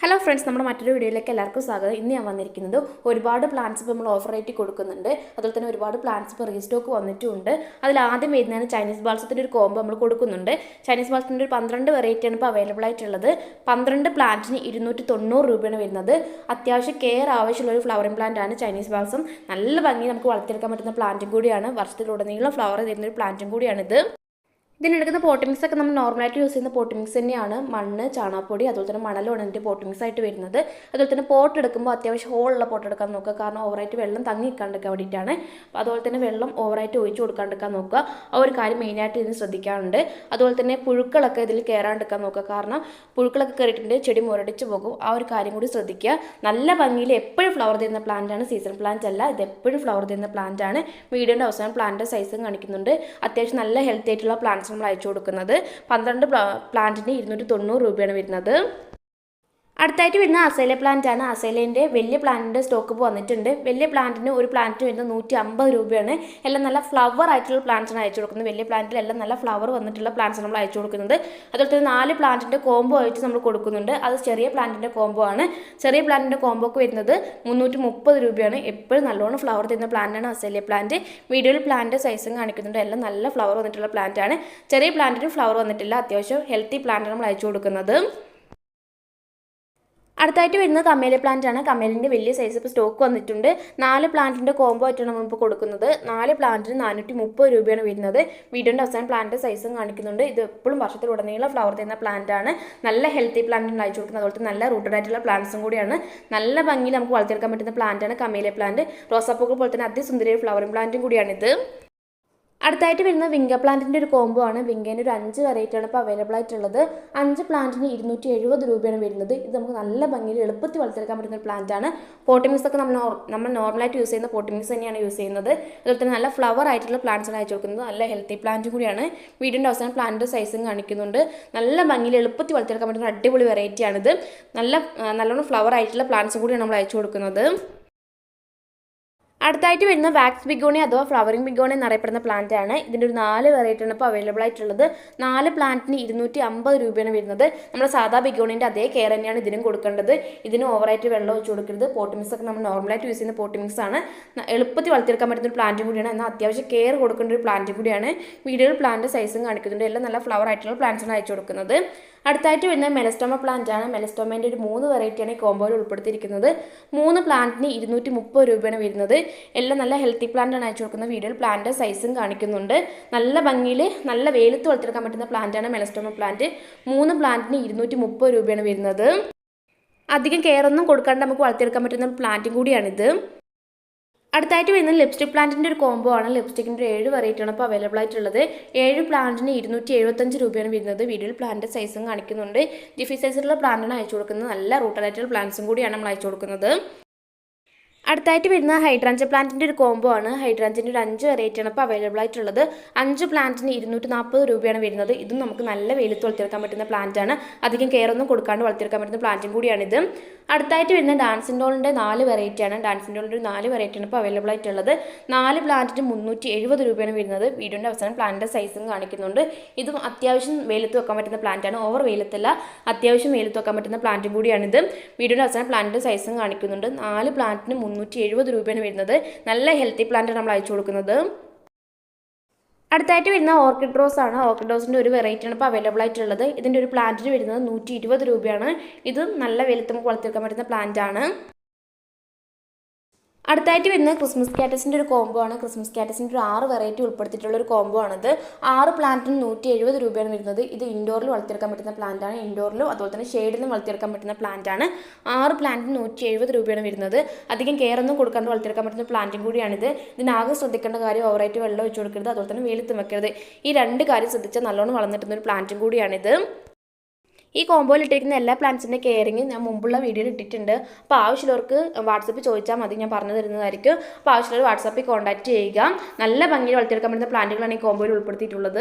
Hello friends നമ്മുടെ മറ്റൊരു വീഡിയോയിലേക്ക് എല്ലാവർക്കും സ്വാഗതം. ഇന്ന് ഞാൻ വന്നിരിക്കുന്നത് ഒരുപാട് പ്ലാൻസ് ഇപ്പോൾ നമ്മൾ റേറ്റ് കൊടുക്കുന്നുണ്ട്. അതുപോലെ തന്നെ ഒരുപാട് പ്ലാൻസ് ഇപ്പോൾ റീസ്റ്റോക്ക് വന്നിട്ടുണ്ട് അതിൽ ആദ്യം വരുന്നതാണ് ചൈനീസ് ബാൾസത്തിന്റെ ഒരു കോംബോ നമ്മൾ കൊടുക്കുന്നുണ്ട്. ചൈനീസ് ബാൾസത്തിന്റെ ഒരു പന്ത്രണ്ട് വെറൈറ്റിയാണ് ഇപ്പോൾ അവൈലബിൾ ആയിട്ടുള്ളത്. പന്ത്രണ്ട് പ്ലാന്റിന് ഇരുന്നൂറ്റി തൊണ്ണൂറ് രൂപയാണ് വരുന്നത്. അത്യാവശ്യം കെയർ ആവശ്യമുള്ള ഒരു ഫ്ലവറിംഗ് പ്ലാന്റ് ആണ് ചൈനീസ് ബാൾസം നല്ല ഭംഗി നമുക്ക് വളർത്തിയെടുക്കാൻ പറ്റുന്ന പ്ലാന്റും കൂടിയാണ്. വർഷത്തിലുടനീളം ഫ്ലവർ തരുന്ന ഒരു പ്ലാന്റും കൂടിയാണിത്. ഇതിനെടുക്കുന്ന പോട്ടിങ്സ് ഒക്കെ നമ്മൾ നോർമലായിട്ട് യൂസ് ചെയ്യുന്ന പോട്ടിങ്സ് തന്നെയാണ്. മണ്ണ് ചാണകപ്പൊടി അതുപോലെ തന്നെ മണലുമാണ് ഇതിന്റെ പോട്ടിങ്സ് ആയിട്ട് വരുന്നത്. അതുപോലെ തന്നെ പോട്ട് എടുക്കുമ്പോൾ അത്യാവശ്യം ഹോളുള്ള പോട്ട് എടുക്കാൻ നോക്കുക. കാരണം ഓവറായിട്ട് വെള്ളം തങ്ങി നിൽക്കാണ്ടിരിക്കാൻ വേണ്ടിയിട്ടാണ്. അപ്പോൾ അതുപോലെ തന്നെ വെള്ളം ഓവറായിട്ട് ഒഴിച്ച് കൊടുക്കാണ്ടിരിക്കാൻ നോക്കുക. ആ ഒരു കാര്യം മെയിനായിട്ട് ഇതിന് ശ്രദ്ധിക്കാറുണ്ട്. അതുപോലെ തന്നെ പുഴുക്കളൊക്കെ ഇതിൽ കയറാണ്ടിരിക്കാൻ നോക്കുക. കാരണം പുഴുക്കളൊക്കെ കയറിയിട്ടുണ്ട് ചെടി മുരടിച്ച് പോകും. ആ ഒരു കാര്യം കൂടി ശ്രദ്ധിക്കുക. നല്ല ഭംഗിയിൽ എപ്പോഴും ഫ്ലവർ തരുന്ന പ്ലാന്റ് ആണ് സീസൺ പ്ലാന്റ് അല്ല. ഇത് എപ്പോഴും ഫ്ലവർ തരുന്ന പ്ലാന്റ് ആണ്. വീടിന്റെ അവസാനം പ്ലാന്റിന്റെ സൈസും കാണിക്കുന്നുണ്ട്. അത്യാവശ്യം നല്ല ഹെൽത്തി ആയിട്ടുള്ള പ്ലാന്റ്സ് നമ്മൾ അയച്ചു കൊടുക്കുന്നത്. പന്ത്രണ്ട് പ്ലാന്റിന് ഇരുന്നൂറ്റി തൊണ്ണൂറ് രൂപയാണ് വരുന്നത്. അടുത്തായിട്ട് വരുന്ന അസൈല പ്ലാന്റ് ആണ്. അസൈലേന്റെ വലിയ പ്ലാന്റിന്റെ സ്റ്റോക്ക് ഇപ്പോൾ വന്നിട്ടുണ്ട്. വലിയ പ്ലാന്റിന് ഒരു പ്ലാന്റിന് വരുന്നത് നൂറ്റി അമ്പത് രൂപയാണ്. എല്ലാം നല്ല ഫ്ലവർ ആയിട്ടുള്ള പ്ലാന്റ്സാണ് അയച്ചു കൊടുക്കുന്നത്. വലിയ പ്ലാന്റിൽ എല്ലാം നല്ല ഫ്ലവർ വന്നിട്ടുള്ള പ്ലാന്റ്സ് നമ്മൾ അയച്ചു കൊടുക്കുന്നത്. അതുപോലെ തന്നെ നാല് പ്ലാന്റിന്റെ കോംബോ ആയിട്ട് നമ്മൾ കൊടുക്കുന്നുണ്ട്. അത് ചെറിയ പ്ലാന്റിന്റെ കോംബോ ആണ്. ചെറിയ പ്ലാന്റിന്റെ കോംബോക്ക് വരുന്നത് മുന്നൂറ്റി മുപ്പത് രൂപയാണ്. എപ്പോഴും നല്ലോണം ഫ്ലവർ തരുന്ന പ്ലാന്റാണ് അസൈലിയ പ്ലാന്റ് വീഡിയോയിൽ പ്ലാന്റ് സൈസും കാണിക്കുന്നുണ്ട്. എല്ലാം നല്ല ഫ്ലവർ വന്നിട്ടുള്ള പ്ലാന്റ് ആണ്. ചെറിയ പ്ലാന്റിന് ഫ്ലവർ വന്നിട്ടില്ല. അത്യാവശ്യം ഹെൽത്തി പ്ലാന്റ് നമ്മൾ അയച്ചു കൊടുക്കുന്നത്. അടുത്തായിട്ട് വരുന്നത് കമേല പ്ലാന്റ് ആണ്. കമേലിന്റെ വലിയ സൈസ് ഇപ്പോൾ സ്റ്റോക്ക് വന്നിട്ടുണ്ട്. നാല് പ്ലാന്റിന്റെ കോംബോ ആയിട്ടാണ് നമ്മളിപ്പോൾ കൊടുക്കുന്നത്. നാല് പ്ലാന്റിന് നാനൂറ്റി മുപ്പത് രൂപയാണ് വരുന്നത്. വീടിന്റെ അവസാനം പ്ലാന്റ് സൈസും കാണിക്കുന്നുണ്ട്. ഇത് എപ്പോഴും വർഷത്തിൽ ഉടനീളം ഫ്ലവർ തരുന്ന പ്ലാന്റ് ആണ്. നല്ല ഹെൽത്തി പ്ലാന്റ് അയച്ചു കൊടുക്കുന്നത്. അതുപോലെ നല്ല റൂട്ടഡ് ആയിട്ടുള്ള പ്ലാന്റ്സും കൂടിയാണ്. നല്ല ഭംഗിയിൽ നമുക്ക് വളർത്തിയെടുക്കാൻ പറ്റുന്ന പ്ലാന്റ് ആണ് കമേല പ്ലാന്റ് റോസാപ്പൂക്കൾ പോലെ തന്നെ അതിസുന്ദരിയ ഫ്ലവറിംഗ് പ്ലാന്റും കൂടിയാണിത്. അടുത്തായിട്ട് വരുന്ന വിങ്ക പ്ലാന്റിന്റെ ഒരു കോംബോ ആണ്. വിങ്കേന്റെ ഒരു അഞ്ച് വെറൈറ്റിയാണ് ഇപ്പോൾ അവൈലബിൾ ആയിട്ടുള്ളത്. അഞ്ച് പ്ലാന്റിന് ഇരുന്നൂറ്റി എഴുപത് രൂപയാണ് വരുന്നത്. ഇത് നമുക്ക് നല്ല ഭംഗിയിൽ എളുപ്പത്തിൽ വളർത്തിയെടുക്കാൻ പറ്റുന്ന ഒരു പ്ലാന്റ് ആണ്. പോട്ടിമിക്സ് ഒക്കെ നമ്മൾ നമ്മൾ നോർമലായിട്ട് യൂസ് ചെയ്യുന്ന പോട്ടിമിക്സ് തന്നെയാണ് യൂസ് ചെയ്യുന്നത്. അതുപോലെ തന്നെ നല്ല ഫ്ലവർ ആയിട്ടുള്ള പ്ലാന്റ്സ് ആണ് അയച്ചു കൊടുക്കുന്നത്. നല്ല ഹെൽത്തി പ്ലാന്റും കൂടിയാണ്. വീടിന്റെ അവസാനം പ്ലാന്റ് സൈസും കാണിക്കുന്നുണ്ട്. നല്ല ഭംഗിയിൽ എളുപ്പത്തിൽ വളർത്തിയെടുക്കാൻ പറ്റുന്ന അടിപൊളി വെറൈറ്റിയാണിത് നല്ല നല്ലോണം ഫ്ലവർ ആയിട്ടുള്ള പ്ലാന്റ്സും കൂടിയാണ് നമ്മൾ അയച്ചു കൊടുക്കുന്നത്. അടുത്തായിട്ട് വരുന്ന വാക്സ് ബിഗോണി അഥവാ ഫ്ലവറിംഗ് ബിഗോണി എന്നറിയപ്പെടുന്ന പ്ലാന്റ് ആണ്. ഇതിന്റെ ഒരു നാല് വെറൈറ്റി ആണ് ഇപ്പോൾ അവൈലബിൾ ആയിട്ടുള്ളത്. നാല് പ്ലാന്റിന് ഇരുന്നൂറ്റി അമ്പത് രൂപയാണ് വരുന്നത്. നമ്മൾ സാധാ ബിഗോണിന്റെ അതേ കെയർ തന്നെയാണ് ഇതിനും കൊടുക്കേണ്ടത്. ഇതിന് ഓവറായിട്ട് വെള്ളം ഒഴിച്ച് കൊടുക്കരുത്. പോട്ടിമിക്സ് ഒക്കെ നമ്മൾ നോർമലായിട്ട് യൂസ് ചെയ്യുന്ന പോട്ടിമിക്സ് ആണ്. എളുപ്പത്തിൽ വളർത്തിയെടുക്കാൻ പറ്റുന്ന ഒരു പ്ലാന്റും കൂടിയാണ്. എന്നാൽ അത്യാവശ്യം കെയർ കൊടുക്കേണ്ട ഒരു പ്ലാന്റും കൂടിയാണ്. വീഡിയോയിൽ പ്ലാന്റ് സൈസും കാണിക്കുന്നുണ്ട്. എല്ലാം നല്ല ഫ്ലവർ ആയിട്ടുള്ള പ്ലാന്റ്സാണ് അയച്ചു കൊടുക്കുന്നത്. അടുത്തായിട്ട് വരുന്ന മെലസ്റ്റോമ പ്ലാന്റ് ആണ്. മെലസ്റ്റോമേന്റെ ഒരു മൂന്ന് വെറൈറ്റിയാണ് ഈ കോമ്പോയിൽ ഉൾപ്പെടുത്തിയിരിക്കുന്നത്. മൂന്ന് പ്ലാന്റിന് ഇരുന്നൂറ്റി മുപ്പത് രൂപയാണ് വരുന്നത്. എല്ലാം നല്ല ഹെൽത്തി പ്ലാന്റ് ആണ് അയച്ചു കൊടുക്കുന്നത്. വീഡിയോയിൽ പ്ലാന്റ് സൈസും കാണിക്കുന്നുണ്ട്. നല്ല ഭംഗിയിൽ നല്ല വെയിലത്ത് വളർത്തിയെടുക്കാൻ പറ്റുന്ന പ്ലാന്റാണ് മെലസ്റ്റോമ പ്ലാന്റ് മൂന്ന് പ്ലാന്റിന് ഇരുന്നൂറ്റി മുപ്പത് രൂപയാണ് വരുന്നത്. അധികം കെയർ ഒന്നും കൊടുക്കാണ്ട് നമുക്ക് വളർത്തിയെടുക്കാൻ പറ്റുന്ന പ്ലാന്റും കൂടിയാണിത്. അടുത്തായിട്ട് വരുന്നത് ലിപ്സ്റ്റിക് പ്ലാന്റിന്റെ ഒരു കോംബോ ആണ്. ലിപ്സ്റ്റിക്കിന്റെ ഒരു ഏഴ് വെറൈറ്റി ആണ് ഇപ്പോൾ അവൈലബിൾ ആയിട്ടുള്ളത്. ഏഴ് പ്ലാന്റിന് ഇരുന്നൂറ്റി എഴുപത്തഞ്ച് രൂപയാണ് വരുന്നത്. വീഡിയോയിൽ പ്ലാന്റ് സൈസും കാണിക്കുന്നുണ്ട്. ജിഫി സൈസിലുള്ള പ്ലാന്റാണ് അയച്ചു കൊടുക്കുന്നത്. നല്ല റൂട്ടലായിട്ടുള്ള പ്ലാന്റ്സും കൂടിയാണ് നമ്മൾ അയച്ചു കൊടുക്കുന്നത്. അടുത്തായിട്ട് വരുന്ന ഹൈഡ്രാഞ്ച പ്ലാന്റിന്റെ ഒരു കോംബോ ആണ്. ഹൈഡ്രാഞ്ചിന്റെ ഒരു അഞ്ച് വെറൈറ്റി ആണ് ഇപ്പോൾ അവൈലബിൾ ആയിട്ടുള്ളത്. അഞ്ച് പ്ലാന്റിന് ഇരുന്നൂറ്റി നാൽപ്പത് രൂപയാണ് വരുന്നത്. ഇതും നമുക്ക് നല്ല വെയിലത്ത് വളർത്തിയെടുക്കാൻ പറ്റുന്ന പ്ലാന്റ് ആണ്. അധികം കെയർ ഒന്നും കൊടുക്കാണ്ട് വളർത്തിയെടുക്കാൻ പറ്റുന്ന പ്ലാന്റും കൂടിയാണിത്. അടുത്തായിട്ട് വരുന്ന ഡാൻസിൻഡോളിന്റെ നാല് വെറൈറ്റി ആണ്. ഡാൻസിൻഡോളിന്റെ നാല് വെറൈറ്റി ആണ് ഇപ്പോൾ അവൈലബിൾ ആയിട്ടുള്ളത്. നാല് പ്ലാന്റിന് മുന്നൂറ്റി എഴുപത് രൂപയാണ് വരുന്നത്. വീഡിയോന്റെ അവസാനം പ്ലാന്റിന്റെ സൈസും കാണിക്കുന്നുണ്ട്. ഇതും അത്യാവശ്യം വെയിലത്ത് വെക്കാൻ പറ്റുന്ന പ്ലാന്റ് ആണ്. ഓവർ വെയിലത്തല്ല അത്യാവശ്യം വെയിലത്ത് വെക്കാൻ പറ്റുന്ന പ്ലാന്റും കൂടിയാണിത്. വീടിന്റെ അവസാനം പ്ലാന്റിന്റെ സൈസും കാണിക്കുന്നുണ്ട്. നാല് പ്ലാന്റിന് മുന്നൂറ്റി എഴുപത് രൂപയാണ് വരുന്നത്. നല്ല ഹെൽത്തി പ്ലാന്റ് നമ്മൾ അയച്ചു കൊടുക്കുന്നത്. അടുത്തായിട്ട് വരുന്ന ഓർക്കിഡ് റോസ് ആണ്. ഓർക്കിഡ് റോസിന്റെ ഒരു വെറൈറ്റി ആണ് ഇപ്പോൾ അവൈലബിൾ ആയിട്ടുള്ളത്. ഇതിന്റെ ഒരു പ്ലാന്റിന് വരുന്നത് നൂറ്റി രൂപയാണ്. ഇത് നല്ല വെളുത്തുമ്പോൾ വളർത്തിയെടുക്കാൻ പറ്റുന്ന പ്ലാന്റ് ആണ്. അടുത്തായിട്ട് വരുന്നത് ക്രിസ്മസ് കാറ്റസിന്റെ ഒരു കോംബോ ആണ്. ക്രിസ്മസ് കാറ്റസിന്റെ ഒരു ആറ് വെറൈറ്റി ഉൾപ്പെടുത്തിയിട്ടുള്ള ഒരു കോംബോ ആണിത്. ആറ് പ്ലാന്റിന് നൂറ്റി എഴുപത് രൂപയാണ് വരുന്നത്. ഇത് ഇൻഡോറിൽ വളർത്തിയെടുക്കാൻ പറ്റുന്ന പ്ലാന്റ് ആണ്. ഇൻഡോറിലും അതുപോലെ തന്നെ ഷെയ്ഡിലും വളർത്തിയെടുക്കാൻ പറ്റുന്ന പ്ലാന്റ് ആണ്. ആറ് പ്ലാന്റിന് നൂറ്റി എഴുപത് രൂപയാണ് വരുന്നത്. അധികം കെയർ ഒന്നും കൊടുക്കാണ്ട് വളർത്തിയെടുക്കാൻ പറ്റുന്ന പ്ലാന്റും കൂടിയാണിത്. ഇതിനാകെ ശ്രദ്ധിക്കേണ്ട കാര്യം ഓവറായിട്ട് വെള്ളം ഒഴിച്ചു കൊടുക്കരുത്. അതുപോലെ തന്നെ വെയിലത്ത് വെക്കരുത്. ഈ രണ്ട് കാര്യം ശ്രദ്ധിച്ചാൽ നല്ലോണം വളർന്നിട്ടുന്ന ഒരു പ്ലാന്റും കൂടിയാണിത്. ഈ കോമ്പോയിൽ ഇട്ടിരിക്കുന്ന എല്ലാ പ്ലാന്റ്സിന്റെ കെയറിങ് ഞാൻ മുമ്പുള്ള വീഡിയോയിൽ ഇട്ടിട്ടുണ്ട്. അപ്പോൾ ആവശ്യമുള്ളവർക്ക് വാട്സപ്പിൽ ചോദിച്ചാൽ മതി ഞാൻ പറഞ്ഞു തരുന്നതായിരിക്കും. അപ്പോൾ ആവശ്യമുള്ളവർ വാട്സപ്പിൽ കോൺടാക്റ്റ് ചെയ്യുക. നല്ല ഭംഗിയിൽ വളർത്തിയെടുക്കാൻ പറ്റുന്ന പ്ലാന്റുകളാണ് ഈ കോമ്പോയിൽ ഉൾപ്പെടുത്തിയിട്ടുള്ളത്.